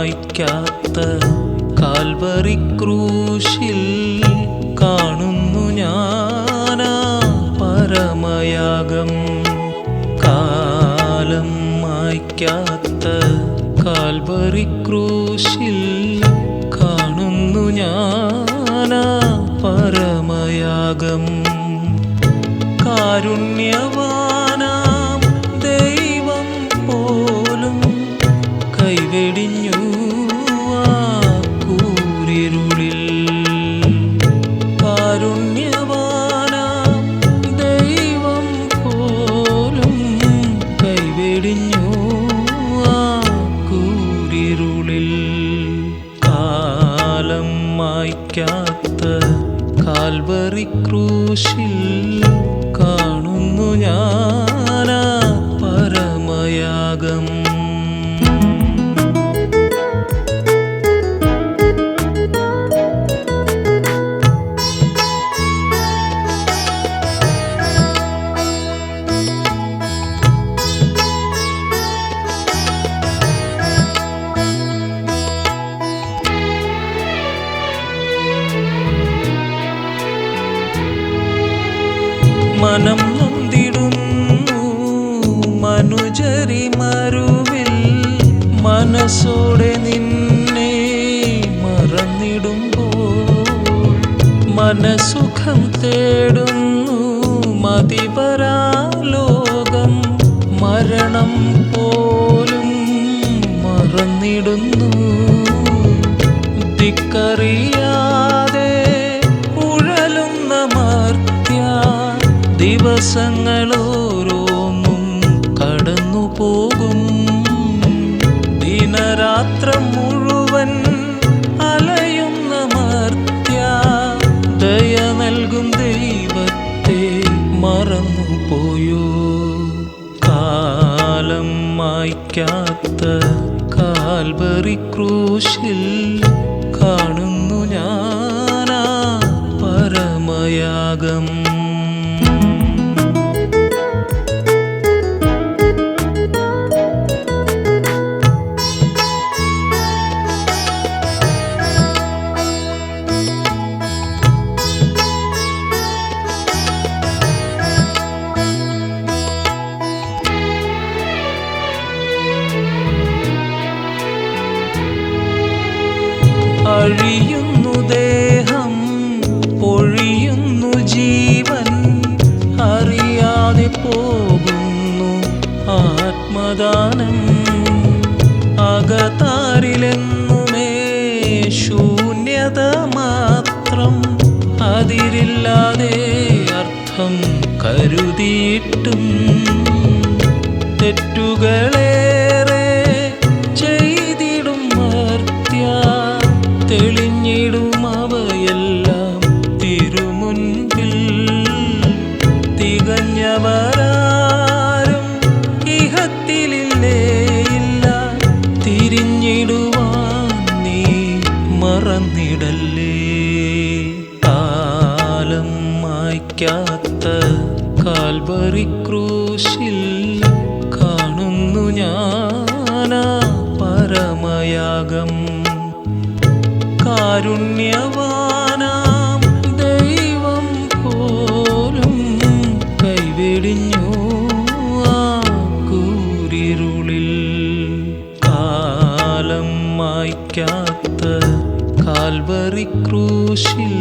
മായ്ക്കാത്ത Calvary ക്രൂശിൽ കാണുന്നു ഞാനാ പരമയാഗം. കാലം മായ്ക്കാത്ത കാൽവറി ക്രൂശിൽ കാണുന്നു ഞാനാ പരമയാഗം. കാരുണ്യവാനാം മായ്ക്കാത്ത കാൽവറി ക്രൂശിൽ കാണുന്നു ഞാനാ പരമയാഗം. മനം നൊന്തിടുന്നു മനുജരി മരുവിൽ മനസ്സോടെ നിന്നെ മറന്നിടുമ്പോൾ മനസുഖം തേടുന്നു മതിപരാലോകം മരണം പോലും മറന്നിടുന്നു. ദിക്കറിയാതെ മായ്ക്കാത്ത കാൽബറി ക്രൂശിൽ കാണുന്നു ഞാനാ പരമയാഗം. അഴിയുന്നു ദേഹം പൊഴിയുന്നു ജീവൻ. അറിയാതെ പോകുന്നു ആത്മദാനം. അകതാരിലെന്നുമേ ശൂന്യത മാത്രം. അതിരില്ലാതെ അർത്ഥം കരുതിയിട്ടും തെറ്റുകളേറെ തികഞ്ഞവരാരും ഇഹത്തിലില്ലേ ഇല്ല തിരിഞ്ഞിടുവാൻ നീ മറന്നിടല്ലേ. കാലം മായ്ക്കാത്ത കാൽവറി ക്രൂശിൽ കാണുന്നു ഞാനാ പരമയാഗം. കാരുണ്യവാനാം മായ്ക്കാത്ത കാൽവറി ക്രൂശിൽ